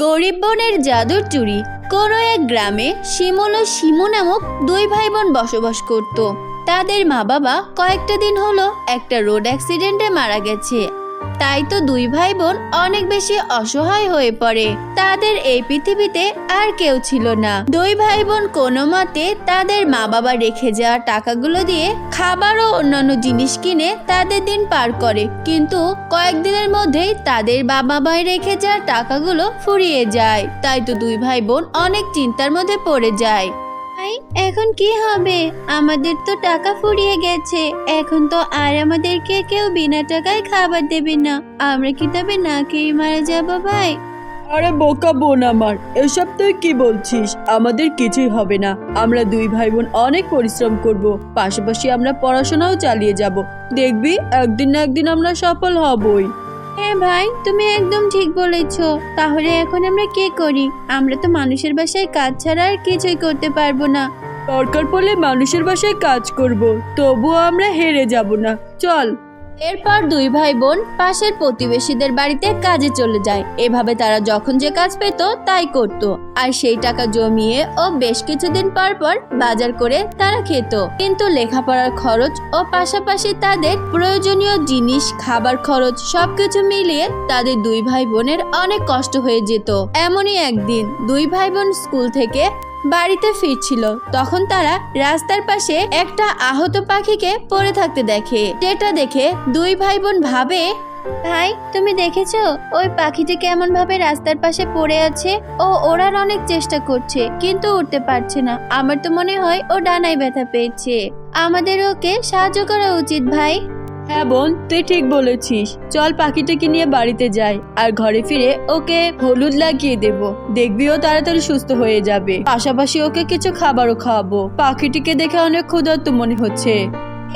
গরিব বোনের জাদুর চুরি কোনো এক গ্রামে শিমল ও শিমু নামক দুই ভাই বোন বসবাস করত। তাদের মা বাবা কয়েকটা দিন হলো একটা রোড অ্যাক্সিডেন্টে মারা গেছে। তাই তো দুই ভাই বোন অনেক বেশি অসহায় হয়ে পড়ে। তাদের এই পৃথিবীতে আর কেউ ছিল না। দুই ভাই বোন কোনো মতে তাদের মা বাবা রেখে যাওয়া টাকাগুলো দিয়ে খাবার ও অন্যান্য জিনিস কিনে তাদের দিন পার করে। কিন্তু কয়েকদিনের মধ্যেই তাদের বাবা ভাই রেখে যাওয়া টাকাগুলো ফুরিয়ে যায়। তাই তো দুই ভাই বোন অনেক চিন্তার মধ্যে পড়ে যায়। ভাই, এখন কি হবে? আমাদের তো টাকা ফুরিয়ে গেছে। এখন তো আর আমাদেরকে কেউ বিনা টাকায় খাবার দেবে না। আমরা কি তবে না খেয়ে মারা যাব ভাই? আরে বোকা বোন আমার, এসব তুই কি বলছিস? আমাদের কিছুই হবে না। আমরা দুই ভাই বোন অনেক পরিশ্রম করব। পাশাপাশি আমরা পড়াশোনাও চালিয়ে যাব। দেখবি, একদিন না একদিন আমরা সফল হবই। হ্যাঁ ভাই, তুমি একদম ঠিক বলেছ। তাহলে এখন আমরা কে করি? আমরা তো মানুষের বাসায় কাজ ছাড়া আর কিছুই করতে পারব না। দরকার পড়লে মানুষের বাসায় কাজ করব, তবুও আমরা হেরে যাব না। চল। এরপর দুই ভাই বোন পাশের প্রতিবেশীদের বাড়িতে কাজে চলে যায়। এভাবে তারা যখন যে কাজ পেত, তাই করত। আর সেই টাকা জমিয়ে ও বেশ কিছুদিন পর পর বাজার করে তারা খেত। কিন্তু লেখাপড়ার খরচ ও পাশাপাশি তাদের প্রয়োজনীয় জিনিস, খাবার খরচ সবকিছু মিলিয়ে তাদের দুই ভাই বোনের অনেক কষ্ট হয়ে যেত। এমনই একদিন দুই ভাই বোন স্কুল থেকে বাড়িতে ফিরছিল। তখন তারা রাস্তার পাশে একটা আহত পাখিকে পড়ে থাকতে দেখে। যেটা দেখে দুই ভাই বোন ভাবে, ভাই, তুমি দেখেছ? ওই পাখিটি কেমন ভাবে রাস্তার পাশে পড়ে আছে? ও ওড়ার অনেক চেষ্টা করছে, কিন্তু উঠতে পারছে না। আমার তো মনে হয় ও ডানায় ব্যথা পেয়েছে। আমাদের ওকে সাহায্য করা উচিত, ভাই। হ্যাঁ বোন, তুই ঠিক বলেছিস। চল পাখিটাকে নিয়ে বাড়িতে যাই, আর ঘরে ফিরে ওকে হলুদ লাগিয়ে দেব। দেখবি ও তাড়াতাড়ি সুস্থ হয়ে যাবে। পাশাপাশি ওকে কিছু খাবারও খাওয়াবো। পাখিটিকে দেখে অনেক ক্ষুধার্ত মনে হচ্ছে।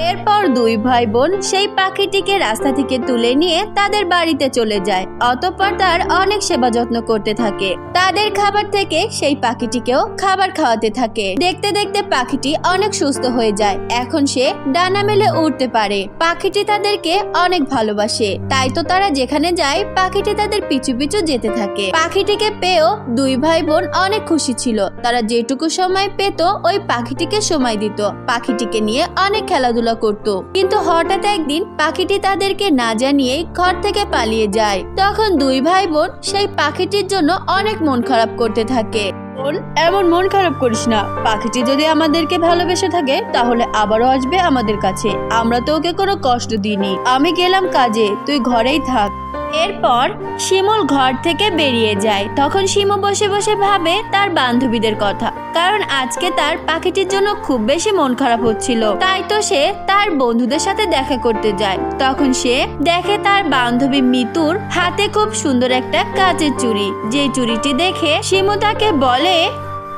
এরপর দুই ভাই বোন সেই পাখিটিকে রাস্তা থেকে তুলে নিয়ে তাদের বাড়িতে চলে যায়। অতঃপর তার অনেক সেবা যত্ন করতে থাকে। তাদের খাবার থেকে সেই পাখিটিকেও খাবার খাওয়াতে থাকে। দেখতে দেখতে পাখিটি অনেক সুস্থ হয়ে যায়। এখন সে ডানা মেলে উঠতে পারে। পাখিটি তাদেরকে অনেক ভালোবাসে। তাই তো তারা যেখানে যায়, পাখিটি তাদের পিছু পিছু যেতে থাকে। পাখিটিকে পেয়েও দুই ভাই বোন অনেক খুশি ছিল। তারা যেটুকু সময় পেত, ওই পাখিটিকে সময় দিত। পাখিটিকে নিয়ে অনেক খেলাধুলা করত। কিন্তু হঠাৎ একদিন পাখিটি তাদেরকে না জানিয়ে ঘর থেকে পালিয়ে যায়। তখন দুই ভাই বোন সেই পাখিটির জন্য অনেক মন খারাপ করতে থাকে। বোন, এমন মন খারাপ করিস না। পাখিটি যদি আমাদেরকে ভালোবেসে থাকে, তাহলে আবারও আসবে আমাদের কাছে। আমরা তো ওকে কোনো কষ্ট দিইনি। আমি গেলাম কাজে। তুই ঘরেই থাক। এরপর শিমুল ঘর থেকে বেরিয়ে যায়। তখন শিমু বসে বসে ভাবে তার বান্ধবীদের কথা। কারণ আজকে তার পাখিটির জন্য খুব বেশি মন খারাপ হচ্ছিল। তাই তো সে তার বন্ধুদের সাথে দেখা করতে যায়। তখন সে দেখে তার বান্ধবী মিতুর হাতে খুব সুন্দর একটা কাচের চুড়ি। যে চুড়িটি দেখে শিমু তাকে বলে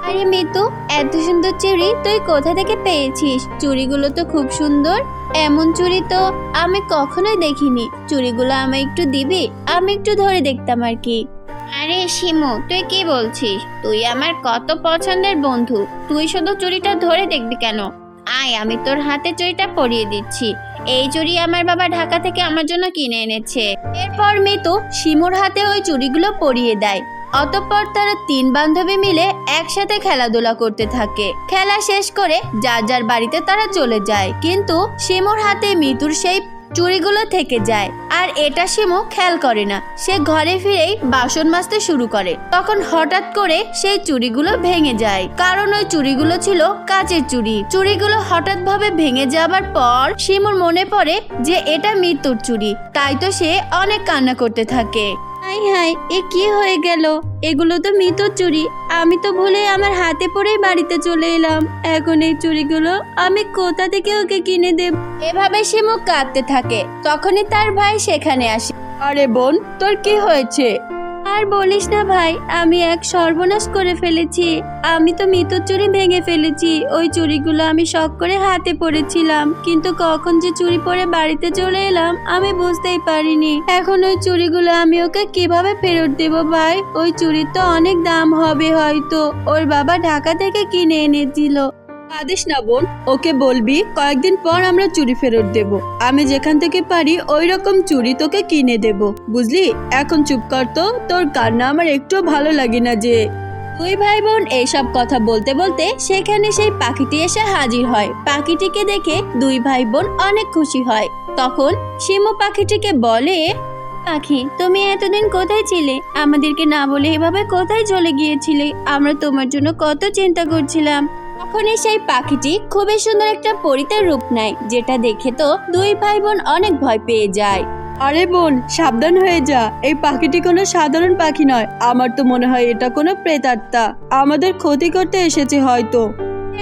আরে মিতু, এত সুন্দর চুড়ি তুই কোথা থেকে পেয়েছিস? চুড়িগুলো তো খুব সুন্দর। এমন চুড়ি তো আমি কখনোই দেখিনি। চুড়িগুলো আমায় একটু দিবি? আমি একটু ধরে দেখতাম আর কি। আরে শিমু, তুই কি বলছিস? তুই আমার কত পছন্দের বন্ধু। তুই শুধু চুড়িটা ধরে দেখবি কেন? আয়, আমি তোর হাতে চুড়িটা পরিয়ে দিচ্ছি। এই চুড়ি আমার বাবা ঢাকা থেকে আমার জন্য কিনে এনেছে। এরপর মিতু শিমুর হাতে ওই চুড়িগুলো পরিয়ে দেয়। অতঃপর তারা তিন বান্ধবী মিলে একসাথে খেলাধুলা করতে থাকে। খেলা শেষ করে যার যার বাড়িতে তারা চলে যায়। কিন্তু শিমুর হাতে মৃত্যুর সেই চুড়িগুলো থেকে যায়। আর এটা শিমু খেয়াল করে না। সে ঘরে ফিরেই বাসন মাজতে শুরু করে। তখন হঠাৎ করে সেই চুড়িগুলো ভেঙে যায়। কারণ ওই চুড়িগুলো ছিল কাচের চুড়ি চুড়িগুলো হঠাৎ ভাবে ভেঙে যাবার পর শিমুর মনে পড়ে যে এটা মৃত্যুর চুড়ি তাই তো সে অনেক কান্না করতে থাকে। হাই হাই, এ কি হয়ে গেল? এগুলো তো মৃত চুরি। আমি তো ভুলে আমার হাতে পড়েই বাড়িতে চলে এলাম। এখন এই চুরিগুলো আমি কোথা থেকে ওকে কিনে দেব? এভাবে সে মুখ কাঁদতে থাকে। তখনই তার ভাই সেখানে আসে। আরে বোন, তোর কি হয়েছে? আর বলিস না ভাই, আমি এক সর্বনাশ করে ফেলেছি। আমি তো মৃত চুরি ভেঙে ফেলেছি। ওই চুরিগুলো আমি শখ করে হাতে পড়েছিলাম কিন্তু কখন যে চুরি পরে বাড়িতে চলে এলাম, আমি বুঝতেই পারিনি। এখন ওই চুরিগুলো আমি ওকে কীভাবে ফেরত দেব ভাই? ওই চুরির তো অনেক দাম হবে হয়তো। ওর বাবা ঢাকা থেকে কিনে এনেছিল। আদেশ না বোন, ওকে বলবি, কয়েকদিন পর আমরা চুরি ফেরত দেব। আমি যেখান থেকে পারি ওই রকম চুরি তোকে কিনে দেব, বুঝলি? এখন চুপ কর তো, তোর কান্না আমার একটু ভালো লাগে না যে। দুই ভাই বোন এইসব কথা বলতে বলতে সেখানে সেই পাখিটি এসে হাজির হয়। পাখিটিকে দেখে দুই ভাই বোন অনেক খুশি হয়। তখন শিমু পাখিটিকে বলে, পাখি, তুমি এতদিন কোথায় ছিলে? আমাদেরকে না বলে এভাবে কোথায় চলে গিয়েছিলে? আমরা তোমার জন্য কত চিন্তা করছিলাম। তখনই সেই পাখিটি খুবই সুন্দর একটা পরিতার রূপ নেয় যেটা দেখে তো দুই ভাই বোন অনেক ভয় পেয়ে যায়। আরে বোন সাবধান হয়ে যা। এই পাখিটি কোনো সাধারণ পাখি নয়। আমার তো মনে হয় এটা কোনো প্রেতাত্মা। আমাদের ক্ষতি করতে এসেছে হয়তো।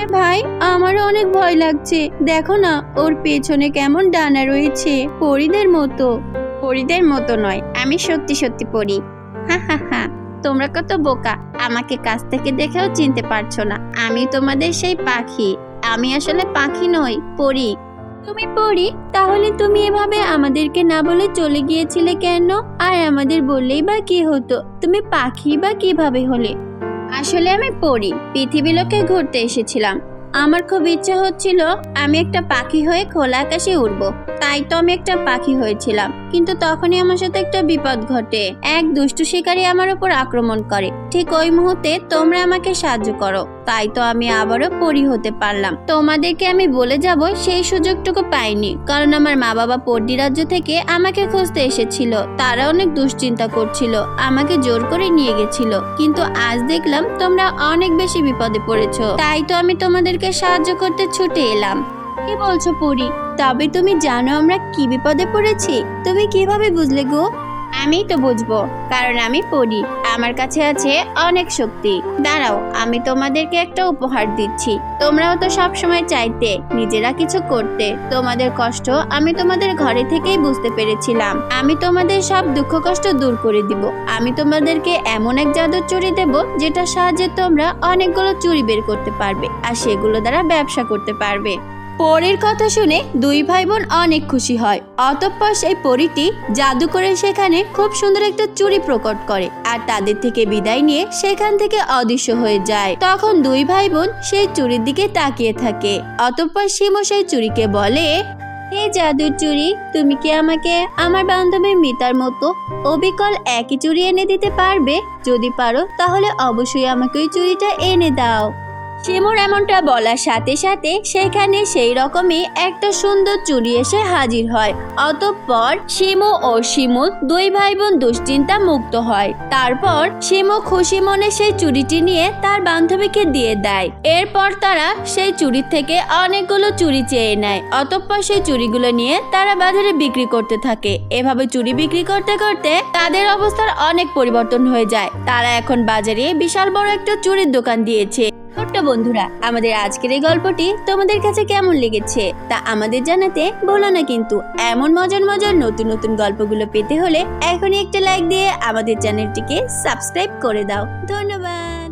এ ভাই আমারও অনেক ভয় লাগছে। দেখো না ওর পেছনে কেমন ডানা রয়েছে। পরিদের মতো। পরিদের মতো নয় আমি সত্যি সত্যি পড়ি হা হা হা। তোমরা কত বোকা? আমাকে কাছ থেকে দেখেও চিনতে পারছ না। আমি তোমাদের সেই পাখি। আমি আসলে পাখি নই পড়ি তুমি পড়ি তাহলে তুমি এভাবে আমাদেরকে না বলে চলে গিয়েছিলে কেন? আর আমাদের বললেই বা কি হতো? তুমি পাখি বা কীভাবে হলে? আসলে আমি পড়ি পৃথিবী লোকে ঘুরতে এসেছিলাম। আমার খুব ইচ্ছা হচ্ছিল আমি একটা পাখি হয়ে খোলা আকাশে উঠবো তাই তো আমি একটা পাখি হয়েছিলাম। কিন্তু তখনই আমার সাথে একটা বিপদ ঘটে। এক দুষ্টু শিকারী আমার উপর আক্রমণ করে। ঠিক ওই মুহূর্তে তোমরা আমাকে সাহায্য করো। তাই তো আমি আবারও পরি হতে পারলাম। তোমাদেরকে আমি বলে যাব, সেই সুযোগটুকু পাইনি। কারণ আমার মা বাবা পর্দি রাজ্য থেকে আমাকে খুঁজতে এসেছিল। তারা অনেক দুশ্চিন্তা করছিল, আমাকে জোর করে নিয়ে গেছিল। কিন্তু আজ দেখলাম তোমরা অনেক বেশি বিপদে পড়েছো। তাই তো আমি তোমাদেরকে সাহায্য করতে ছুটে এলাম। কি বলছো পরি? তবে তুমি জানো আমরা কি বিপদে পড়েছি? তুমি কীভাবে বুঝলে গো? আমি তো বুঝব, কারণ আমি পড়ি। আমার কাছে আছে অনেক শক্তি। দাঁড়াও, আমি তোমাদেরকে একটা উপহার দিচ্ছি। তোমরাও তো সব সময় চাইতে, নিজেরা কিছু করতে। তোমাদের কষ্ট আমি তোমাদের ঘরে থেকেই বুঝতে পেরেছিলাম। আমি তোমাদের সব দুঃখ কষ্ট দূর করে দিব। আমি তোমাদেরকে এমন এক জাদুর চুরি দেব যেটা সাহায্যে তোমরা অনেকগুলো চুরি বের করতে পারবে, আর সেগুলো দ্বারা ব্যবসা করতে পারবে। পরীর কথা শুনে দুই ভাই বোন অনেক খুশি হয়। অতঃপর সেই পরীটি জাদু করে সেখানে খুব সুন্দর একটা চুড়ি প্রকট করে আর তাদের থেকে বিদায় নিয়ে সেখান থেকে অদৃশ্য হয়ে যায়। তখন দুই ভাই বোন সেই চুড়ির দিকে তাকিয়ে থাকে। অতঃপর শিমু সেই চুড়িকে বলে, হে জাদুর চুড়ি, তুমি কি আমাকে আমার বান্ধবী মিতার মতো অবিকল একই চুড়ি এনে দিতে পারবে? যদি পারো, তাহলে অবশ্যই আমাকে ওই চুড়িটা এনে দাও। শিমুর এমনটা বলার সাথে সাথে সেখানে সেই রকমই একটা সুন্দর চুরি এসে হাজির হয়। অতঃপর শিমু ও শিমুল দুই ভাই বোন দুশ্চিন্তা মুক্ত হয়। তারপর শিমু খুশি মনে সেই চুড়িটি নিয়ে তার বান্ধবীকে দিয়ে দেয়। এরপর তারা সেই চুড়ির থেকে অনেকগুলো চুরি চেয়ে নেয়। অতঃপর সেই চুড়িগুলো নিয়ে তারা বাজারে বিক্রি করতে থাকে। এভাবে চুড়ি বিক্রি করতে করতে তাদের অবস্থার অনেক পরিবর্তন হয়ে যায়। তারা এখন বাজারে বিশাল বড় একটা চুড়ির দোকান দিয়েছে। ছোট্ট বন্ধুরা, আমাদের আজকের এই গল্পটি তোমাদের কাছে কেমন লেগেছে তা আমাদের জানাতে ভোলো না কিন্তু। এমন মজার মজার নতুন নতুন গল্পগুলো পেতে হলে এখনই একটা লাইক দিয়ে আমাদের চ্যানেলটিকে সাবস্ক্রাইব করে দাও। ধন্যবাদ।